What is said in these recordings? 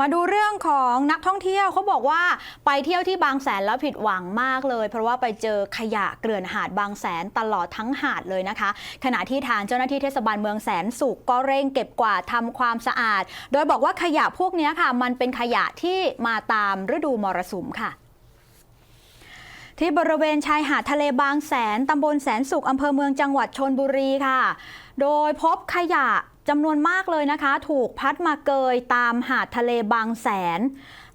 มาดูเรื่องของนักท่องเที่ยวเขาบอกว่าไปเที่ยวที่บางแสนแล้วผิดหวังมากเลย เพราะว่าไปเจอขยะเกลื่อนหาดบางแสนตลอดทั้งหาดเลยนะคะ ขณะที่ทางเจ้าหน้าที่เทศบาลเมืองแสนสุขก็เร่งเก็บกวาดทำความสะอาด โดยบอกว่าขยะพวกนี้ค่ะ มันเป็นขยะที่มาตามฤดูมรสุมค่ะที่บริเวณชายหาดทะเลบางแสน ตำบลแสนสุขอำเภอเมืองจังหวัดชนบุรีค่ะ โดยพบขยะ จำนวนมากเลยนะคะ ถูกพัดมาเกยตามหาดทะเลบางแสน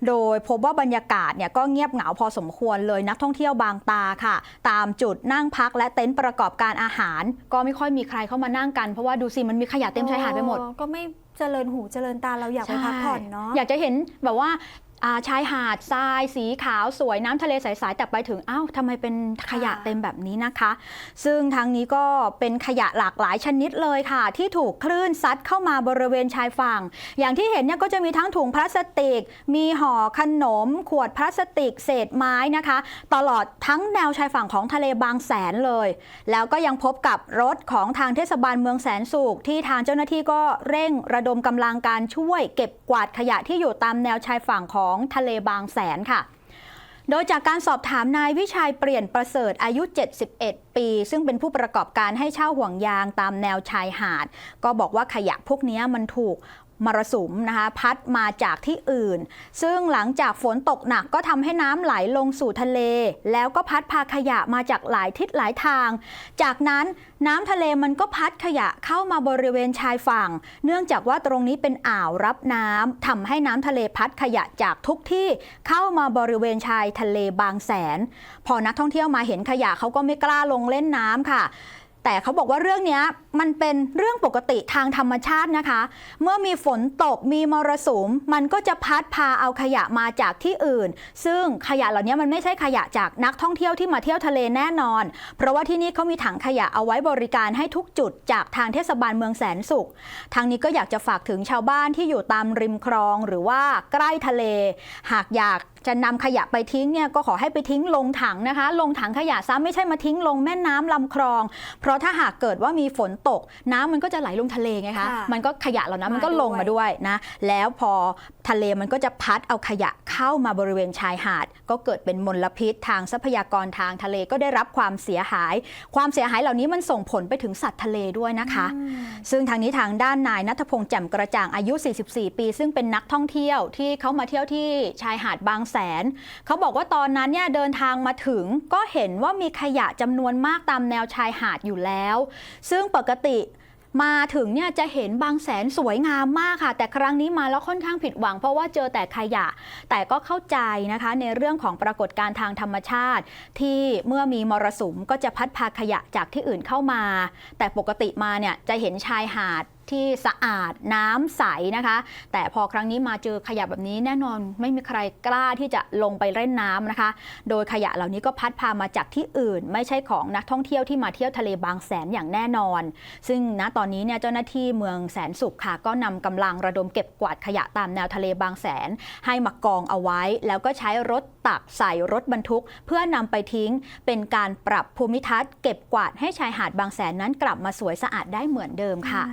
โดยพบว่าบรรยากาศเนี่ยก็เงียบเหงาพอสมควรเลยนักท่องเที่ยวบางตาค่ะ ตามจุดนั่งพักและเต็นท์ประกอบการอาหาร ก็ไม่ค่อยมีใครเข้ามานั่งกันเพราะว่าดูสิมันมีขยะเต็มชายหาดไปหมดเออก็ไม่เจริญหูเจริญตาเราอยากไปพักผ่อนเนาะอยากจะเห็นแบบว่าอ่า ชายหาดทรายสีขาวสวยน้ำทะเลใสๆแต่ไปถึงอ้าวทำไมเป็นขยะค่ะเต็มแบบนี้นะคะ ซึ่งทางนี้ก็เป็นขยะหลากหลายชนิดเลยค่ะ ที่ถูกคลื่นซัดเข้ามาบริเวณชายฝั่ง อย่างที่เห็นเนี่ยก็จะมีทั้งถุงพลาสติก มีห่อขนม ขวดพลาสติก เศษไม้นะคะ ตลอดทั้งแนวชายฝั่งของทะเลบางแสนเลย แล้วก็ยังพบกับรถของทางเทศบาลเมืองแสนสุขที่ทางเจ้าหน้าที่ก็เร่งระดมกำลังการช่วย เก็บกวาดขยะที่อยู่ตามแนวชายฝั่งของทะเลบางแสนค่ะ โดยจากการสอบถามนายวิชัยเปลี่ยนประเสริฐอายุ 71 ปี ซึ่งเป็นผู้ประกอบการให้เช่าห่วงยางตามแนวชายหาด ก็บอกว่าขยะพวกนี้มันถูก มรสุมนะคะพัดมาจากที่อื่น ซึ่งหลังจากฝนตกหนักก็ทำให้น้ำไหลลงสู่ทะเล แล้วก็พัดพาขยะมาจากหลายทิศหลายทาง จากนั้นน้ำทะเลมันก็พัดขยะเข้ามาบริเวณชายฝั่ง เนื่องจากว่าตรงนี้เป็นอ่าวรับน้ำทำให้น้ำทะเลพัดขยะจากทุกที่เข้ามาบริเวณชายทะเลบางแสน พอนักท่องเที่ยวมาเห็นขยะเขาก็ไม่กล้าลงเล่นน้ำค่ะ แต่เขาบอกว่าเรื่องนี้มันเป็นเรื่องปกติทางธรรมชาตินะคะ เมื่อมีฝนตกมีมรสุม มันก็จะพัดพาเอาขยะมาจากที่อื่น ซึ่งขยะเหล่านี้มันไม่ใช่ขยะจากนักท่องเที่ยวที่มาเที่ยวทะเลแน่นอน เพราะว่าที่นี่เขามีถังขยะเอาไว้บริการให้ทุกจุดจากทางเทศบาลเมืองแสนสุข ทางนี้ก็อยากจะฝากถึงชาวบ้านที่อยู่ตามริมคลองหรือว่าใกล้ทะเล หากอยากจะนำขยะไปทิ้งเนี่ยก็ขอให้ไปทิ้งลงถังนะคะ ลงถังขยะซะไม่ใช่มาทิ้งลงแม่น้ำลำคลอง เพราะถ้าหากเกิดว่ามีฝนตก น้ำมันก็จะไหลลงทะเลไงคะค่ะมันก็ขยะเหล่านั้นมันก็มาด้วยลงมาด้วยนะ แล้วพอทะเลมันก็จะพัดเอาขยะเข้ามาบริเวณชายหาด ก็เกิดเป็นมลพิษทางทรัพยากรทางทะเลก็ได้รับความเสียหาย ความเสียหายเหล่านี้มันส่งผลไปถึงสัตว์ทะเลด้วยนะคะ ซึ่งทางนี้ทางด้านนายนัทพงษ์แจ่มกระจ่างอายุ 44 ปี ซึ่งเป็นนักท่องเที่ยวที่เขามาเที่ยวที่ชายหาดบางแสน เขาบอกว่าตอนนั้นเนี่ยเดินทางมาถึงก็เห็นว่ามีขยะจำนวนมากตามแนวชายหาดอยู่แล้ว ซึ่งปกติมาถึงเนี่ยจะเห็นบางแสนสวยงามมากค่ะ แต่ครั้งนี้มาแล้วค่อนข้างผิดหวัง เพราะว่าเจอแต่ขยะ แต่ก็เข้าใจนะคะในเรื่องของปรากฏการณ์ทางธรรมชาติ ที่เมื่อมีมรสุมก็จะพัดพาขยะจากที่อื่นเข้ามา แต่ปกติมาเนี่ยจะเห็นชายหาด ที่สะอาดน้ำใสนะคะ แต่พอครั้งนี้มาเจอขยะแบบนี้แน่นอนไม่มีใครกล้าที่จะลงไปเล่นน้ำนะคะ โดยขยะเหล่านี้ก็พัดพามาจากที่อื่น ไม่ใช่ของนักท่องเที่ยวที่มาเที่ยวทะเลบางแสนอย่างแน่นอน ซึ่งณตอนนี้เนี่ยเจ้าหน้าที่เมืองแสนสุขค่ะ ก็นำกำลังระดมเก็บกวาดขยะตามแนวทะเลบางแสน ให้มากองเอาไว้ แล้วก็ใช้รถตักใส่รถบรรทุก เพื่อนำไปทิ้งเป็นการปรับภูมิทัศน์เก็บกวาดให้ชายหาดบางแสนนั้นกลับมาสวยสะอาดได้เหมือนเดิมค่ะ